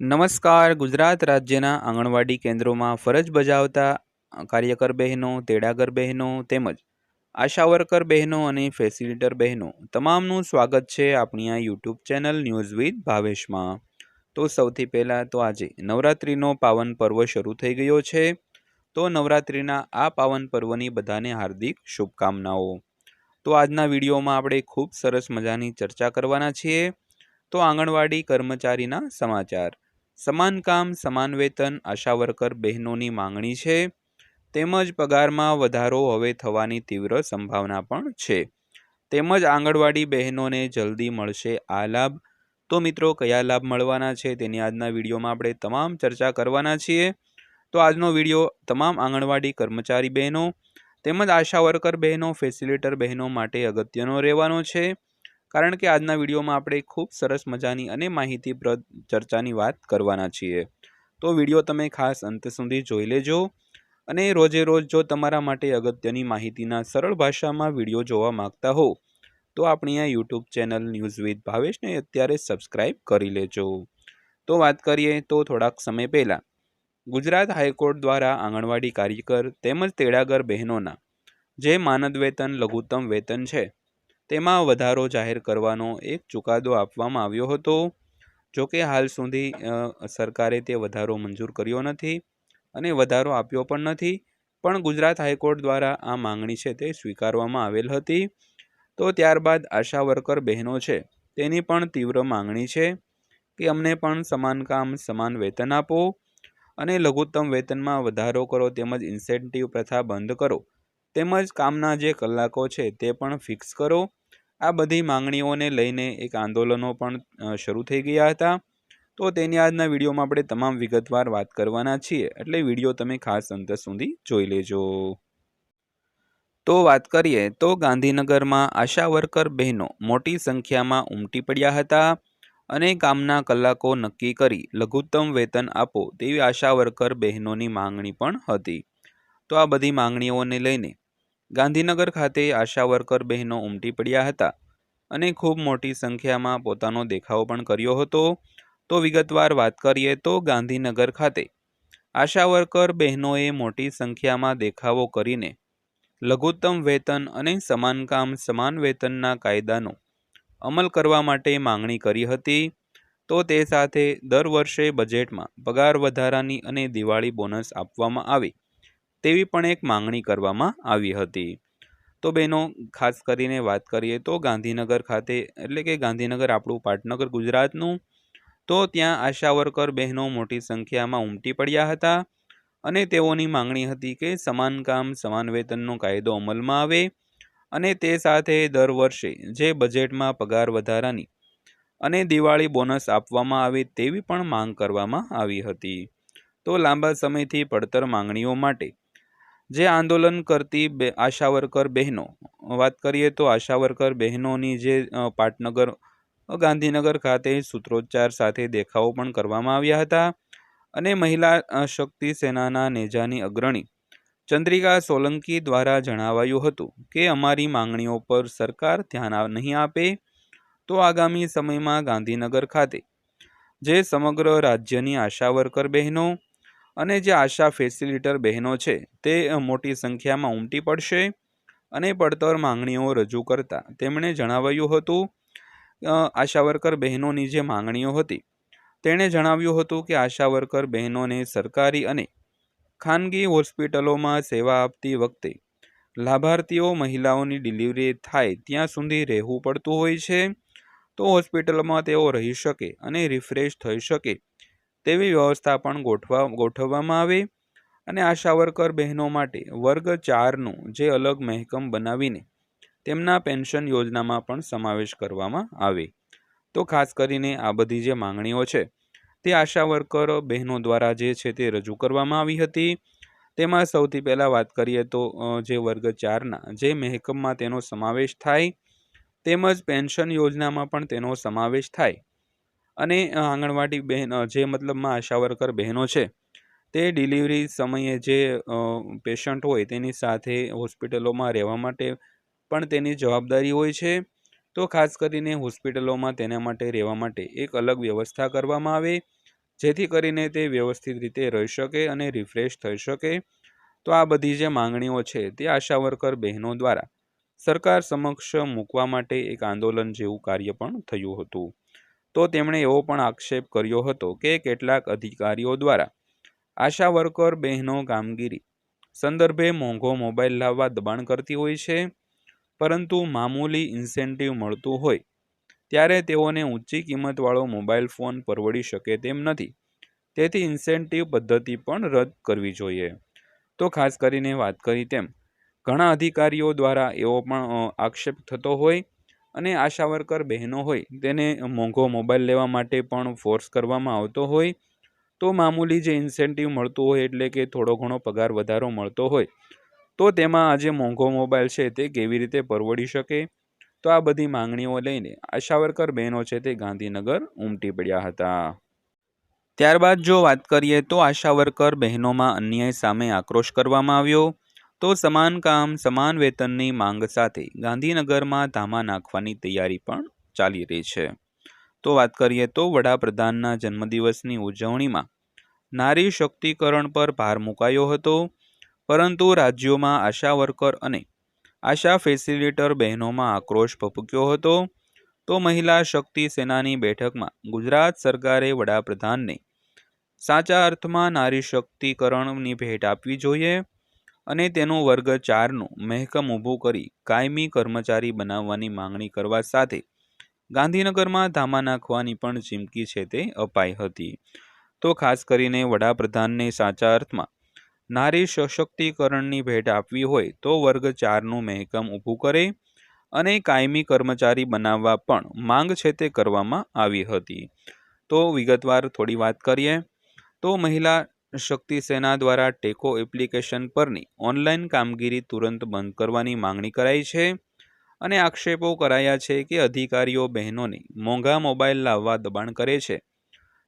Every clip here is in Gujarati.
નમસ્કાર. ગુજરાત રાજ્યના આંગણવાડી કેન્દ્રોમાં ફરજ બજાવતા કાર્યકર બહેનો, તેડાગર બહેનો તેમજ આશા વર્કર બહેનો અને ફેસિલિટર બહેનો, તમામનું સ્વાગત છે આપણી આ યુટ્યુબ ચેનલ ન્યૂઝ વિથ ભાવેશમાં. તો સૌથી પહેલાં તો આજે નવરાત્રિનો પાવન પર્વ શરૂ થઈ ગયો છે. તો નવરાત્રિના આ પાવન પર્વની બધાને હાર્દિક શુભકામનાઓ. તો આજના વિડીયોમાં આપણે ખૂબ સરસ મજાની ચર્ચા કરવાના છીએ. તો આંગણવાડી કર્મચારીના સમાચાર. સમાન કામ, સમાન વેતન, આશા વર્કર બહેનોની માંગણી છે. તેમજ પગારમાં વધારો હવે થવાની તીવ્ર સંભાવના પણ છે. તેમજ આંગણવાડી બહેનોને જલ્દી મળશે આ લાભ. તો મિત્રો, કયા લાભ મળવાના છે તેની આજના વિડીયોમાં આપણે તમામ ચર્ચા કરવાના છીએ. તો આજનો વીડિયો તમામ આંગણવાડી કર્મચારી બહેનો તેમજ આશા વર્કર બહેનો ફેસિલિટર બહેનો માટે અગત્યનો રહેવાનો છે. કારણ કે આજના વિડીયોમાં આપણે ખૂબ સરસ મજાની અને માહિતીપ્રદ ચર્ચાની વાત કરવાના છીએ. તો વીડિયો તમે ખાસ અંત સુધી જોઈ લેજો અને રોજે રોજ જો તમારા માટે અગત્યની માહિતીના સરળ ભાષામાં વીડિયો જોવા માંગતા હો, તો આપણી આ યુટ્યુબ ચેનલ ન્યૂઝ વિથ ભાવેશને અત્યારે સબસ્ક્રાઇબ કરી લેજો. તો વાત કરીએ તો થોડાક સમય પહેલાં, ગુજરાત હાઈકોર્ટ દ્વારા આંગણવાડી કાર્યકર તેમજ તેડાગર બહેનોના, જે માનદ વેતન, લઘુત્તમ વેતન છે તેમાં વધારો જાહેર કરવાનો એક ચુકાદો આપવામાં આવ્યો હતો. જો કે હાલ સુધી સરકારે તે વધારો મંજૂર કર્યો નથી અને વધારો આપ્યો પણ નથી, પણ ગુજરાત હાઈકોર્ટ દ્વારા આ માંગણી છે તે સ્વીકારવામાં આવેલ હતી. તો ત્યારબાદ આશા વર્કર બહેનો છે, તેની પણ તીવ્ર માંગણી છે કે અમને પણ સમાન કામ, સમાન વેતન આપો અને લઘુત્તમ વેતનમાં વધારો કરો તેમજ ઇન્સેન્ટિવ પ્રથા બંધ કરો તેમજ કામના જે કલાકો છે તે પણ ફિક્સ કરો. આ બધી માંગણીઓને લઈને એક આંદોલનો પણ શરૂ થઈ ગયા હતા. તો તેની આજના વિડીયોમાં આપણે તમામ વિગતવાર વાત કરવાના છીએ. એટલે વીડિયો તમે ખાસ અંત સુધી જોઈ લેજો. તો વાત કરીએ, તો ગાંધીનગરમાં આશા વર્કર બહેનો મોટી સંખ્યામાં ઉમટી પડ્યા હતા અને કામના કલાકો નક્કી કરી લઘુત્તમ વેતન આપો તેવી આશા વર્કર બહેનોની માંગણી પણ હતી. તો આ બધી માંગણીઓને લઈને ગાંધીનગર ખાતે આશા વર્કર બહેનો ઉમટી પડ્યા હતા અને ખૂબ મોટી સંખ્યામાં પોતાનો દેખાવ પણ કર્યો હતો. તો વિગતવાર વાત કરીએ તો ગાંધીનગર ખાતે આશા વર્કર બહેનોએ મોટી સંખ્યામાં દેખાવો કરીને લઘુત્તમ વેતન અને સમાન કામ સમાન વેતનના કાયદાનો અમલ કરવા માટે માંગણી કરી હતી. તો તે સાથે દર વર્ષે બજેટમાં પગાર વધારાની અને દિવાળી બોનસ આપવામાં આવે. તેવી પણ એક માંગણી કરવામાં આવી હતી. તો બહેનો, ખાસ કરીને વાત કરીએ તો ગાંધીનગર ખાતે, એટલે કે ગાંધીનગર આપણું પાટનગર ગુજરાતનું, તો ત્યાં આશા વર્કર બહેનો મોટી સંખ્યામાં ઉમટી પડ્યા હતા અને તેઓની માંગણી હતી કે સમાન કામ, સમાન વેતનનો કાયદો અમલમાં આવે અને તે સાથે દર વર્ષે જે બજેટમાં પગાર વધારાની અને દિવાળી બોનસ આપવામાં આવે તેવી પણ માંગ કરવામાં આવી હતી. તો લાંબા સમયથી પડતર માંગણીઓ માટે જે આંદોલન કરતી બે વર્કર બહેનો, વાત કરીએ તો આશા વર્કર બહેનોની જે પાટનગર ગાંધીનગર ખાતે સૂત્રોચ્ચાર સાથે દેખાવો પણ કરવામાં આવ્યા હતા અને મહિલા શક્તિ સેનાના નેજાની અગ્રણી ચંદ્રિકા સોલંકી દ્વારા જણાવાયું હતું કે અમારી માંગણીઓ પર સરકાર ધ્યાન નહીં આપે તો આગામી સમયમાં ગાંધીનગર ખાતે જે સમગ્ર રાજ્યની આશા વર્કર બહેનો અને જે આશા ફેસિલિટર બહેનો છે, તે મોટી સંખ્યામાં ઉમટી પડશે અને પડતર માંગણીઓ રજૂ કરતા તેમણે જણાવાયું હતું આશાવર્કર આશા વર્કર બહેનોની જે માંગણીઓ હતી, તેણે જણાવ્યું હતું કે આશા વર્કર બહેનોને સરકારી અને ખાનગી હોસ્પિટલોમાં સેવા આપતી વખતે લાભાર્થીઓ મહિલાઓની ડિલિવરી થાય ત્યાં સુધી રહેવું પડતું હોય છે, તો હોસ્પિટલમાં તેઓ રહી શકે અને રિફ્રેશ થઈ શકે તેવી વ્યવસ્થા પણ ગોઠવા, ગોઠવવામાં આવે અને આશા વર્કર બહેનો માટે વર્ગ ચારનું જે અલગ મહેકમ બનાવીને તેમના પેન્શન યોજનામાં પણ સમાવેશ કરવામાં આવે. તો ખાસ કરીને આ બધી જે માંગણીઓ છે, તે આશા વર્કર બહેનો દ્વારા જે છે તે રજૂ કરવામાં આવી હતી. તેમાં સૌથી પહેલાં વાત કરીએ તો જે વર્ગ ચારના જે મહેકમમાં તેનો સમાવેશ થાય, તેમજ પેન્શન યોજનામાં પણ તેનો સમાવેશ થાય. અને આંગણવાડી બહેન જે મતલબમાં આશા વર્કર બહેનો છે, તે ડિલિવરી સમયે જે પેશન્ટ હોય તેની સાથે હોસ્પિટલોમાં રહેવા માટે પણ તેની જવાબદારી હોય છે. તો ખાસ કરીને હોસ્પિટલોમાં તેના માટે રહેવા માટે એક અલગ વ્યવસ્થા કરવામાં આવે, જેથી કરીને તે વ્યવસ્થિત રીતે રહી શકે અને રિફ્રેશ થઈ શકે. તો આ બધી જે માંગણીઓ છે તે આશા વર્કર બહેનો દ્વારા સરકાર સમક્ષ મૂકવા માટે એક આંદોલન જેવું કાર્ય પણ થયું હતું. તો તેમણે એવો પણ આક્ષેપ કર્યો હતો કે કેટલાક અધિકારીઓ દ્વારા આશા વર્કર બહેનો કામગીરી સંદર્ભે મોંઘો મોબાઈલ લાવવા દબાણ કરતી હોય છે, પરંતુ મામૂલી ઇન્સેન્ટિવ મળતું હોય ત્યારે તેઓને ઊંચી કિંમતવાળો મોબાઈલ ફોન પરવડી શકે તેમ નથી. તેથી ઇન્સેન્ટિવ પદ્ધતિ પણ રદ કરવી જોઈએ. તો ખાસ કરીને વાત કરી તેમ, ઘણા અધિકારીઓ દ્વારા એવો પણ આક્ષેપ થતો હોય અને આશા વર્કર બહેનો હોય, તેને મોંઘો મોબાઈલ લેવા માટે પણ ફોર્સ કરવામાં આવતો હોય, તો મામૂલી જે ઇન્સેન્ટિવ મળતું હોય એટલે કે થોડો ઘણો પગાર વધારો મળતો હોય, તો તેમાં આજે મોંઘો મોબાઈલ છે તે કેવી રીતે પરવડી શકે? તો આ બધી માંગણીઓ લઈને આશા વર્કર બહેનો છે તે ગાંધીનગર ઉમટી પડ્યા હતા. ત્યારબાદ જો વાત કરીએ તો આશા વર્કર બહેનોમાં અન્યાય સામે આક્રોશ કરવામાં આવ્યો. તો સમાન કામ, સમાન વેતનની માંગ સાથે ગાંધીનગરમાં ધામા નાખવાની તૈયારી પણ ચાલી રહી છે. તો વાત કરીએ તો વડાપ્રધાનના જન્મદિવસની ઉજવણીમાં નારી શક્તિકરણ પર ભાર મુકાયો હતો, પરંતુ રાજ્યોમાં આશા વર્કર અને આશા ફેસિલિટર બહેનોમાં આક્રોશ ભભૂક્યો હતો. તો મહિલા શક્તિ સેનાની બેઠકમાં ગુજરાત સરકારે વડાપ્રધાનને સાચા અર્થમાં નારી શક્તિકરણની ભેટ આપવી જોઈએ અને તેનું વર્ગ ચારનું મહેકમ ઊભું કરી કાયમી કર્મચારી બનાવવાની માંગણી કરવા સાથે ગાંધીનગરમાં ધામા નાખવાની પણ ચીમકી છે તે અપાઈ હતી. તો ખાસ કરીને વડાપ્રધાનને સાચા અર્થમાં નારી સશક્તિકરણની ભેટ આપવી હોય તો વર્ગ ચારનું મહેકમ ઊભું કરે અને કાયમી કર્મચારી બનાવવા પણ માંગ છે તે કરવામાં આવી હતી. તો વિગતવાર થોડી વાત કરીએ. તો મહિલા શક્તિ સેના દ્વારા ટેકો એપ્લિકેશન પરની ઓનલાઈન કામગીરી તુરંત બંધ કરવાની માંગણી કરાઈ છે અને આક્ષેપો કરાયા છે કે અધિકારીઓ બહેનોને મોંઘા મોબાઈલ લાવવા દબાણ કરે છે.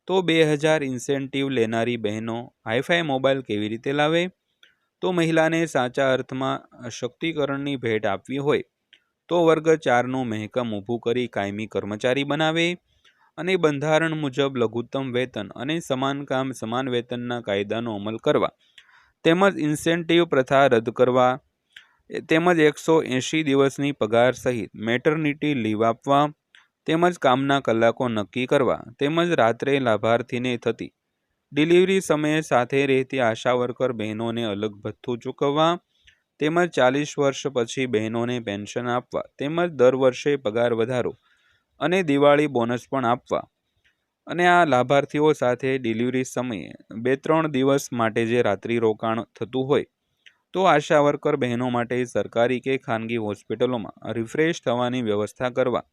તો બે હજાર ઇન્સેન્ટિવ લેનારી બહેનો હાઈફાઈ મોબાઈલ કેવી રીતે લાવે? તો મહિલાને સાચા અર્થમાં શક્તિકરણની ભેટ આપવી હોય તો વર્ગ ચારનું મહેકમ ઊભું કરી કાયમી કર્મચારી બનાવે. અને બંધારણ મુજબ લઘુત્તમ વેતન અને સમાન કામ, સમાન વેતનના કાયદાનો અમલ કરવા. તેમજ ઇન્સેન્ટિવ પ્રથા રદ કરવા. તેમજ એકસો એંશી દિવસની પગાર સહિત મેટર્નિટી લીવ આપવા. તેમજ કામના કલાકો નક્કી કરવા. તેમજ રાત્રે લાભાર્થીને થતી ડિલિવરી સમયે સાથે રહેતી આશા વર્કર બહેનોને અલગ ભથ્થું ચૂકવવા. તેમજ ચાલીસ વર્ષ પછી બહેનોને પેન્શન આપવા. તેમજ દર વર્ષે પગાર વધારો. અને દિવાળી બોનસ પણ આપવા. અને આ લાભાર્થીઓ સાથે ડિલિવરી સમયે બે ત્રણ દિવસ માટે જે રાત્રિ રોકાણ થતું હોય, તો આશા વર્કર બહેનો માટે સરકારી કે ખાનગી હોસ્પિટલોમાં રિફ્રેશ થવાની વ્યવસ્થા કરવા,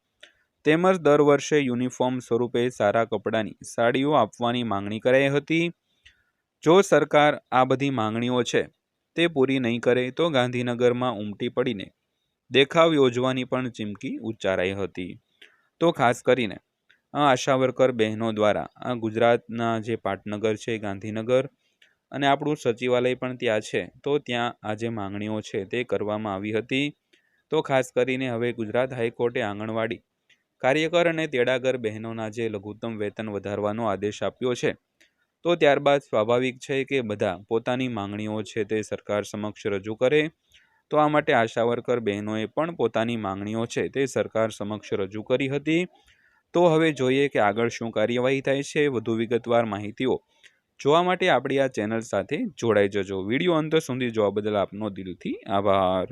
તેમજ દર વર્ષે યુનિફોર્મ સ્વરૂપે સારા કપડાની સાડીઓ આપવાની માંગણી કરાઈ હતી. જો સરકાર આ બધી માંગણીઓ છે, તે પૂરી નહીં કરે તો ગાંધીનગરમાં ઉમટી પડીને દેખાવ યોજવાની પણ ચીમકી ઉચ્ચારાઈ હતી. તો ખાસ કરીને, આ આશા વર્કર બહેનો દ્વારા, આ ગુજરાતના જે પાટનગર છે, ગાંધીનગર અને આપણું સચિવાલય પણ ત્યાં છે, તો ત્યાં આ જે માંગણીઓ છે તે કરવામાં આવી હતી. તો ખાસ કરીને હવે ગુજરાત હાઈકોર્ટે આંગણવાડી કાર્યકર અને તેડાગર બહેનોના જે લઘુત્તમ વેતન વધારવાનો આદેશ આપ્યો છે, તો ત્યારબાદ સ્વાભાવિક છે કે બધા પોતાની માંગણીઓ છે તે સરકાર સમક્ષ રજૂ કરે તો આ માટે આશા વર્કર બહેનોએ પણ પોતાની માંગણીઓ છે તે સરકાર સમક્ષ રજૂ કરી હતી. તો હવે જોઈએ કે આગળ શું કાર્યવાહી થાય છે, વધુ વિગતવાર માહિતીઓ જોવા માટે આપણી આ ચેનલ સાથે જોડાઈ જજો. વીડિયો અંત સુધી જોવા બદલ આપનો દિલથી આભાર.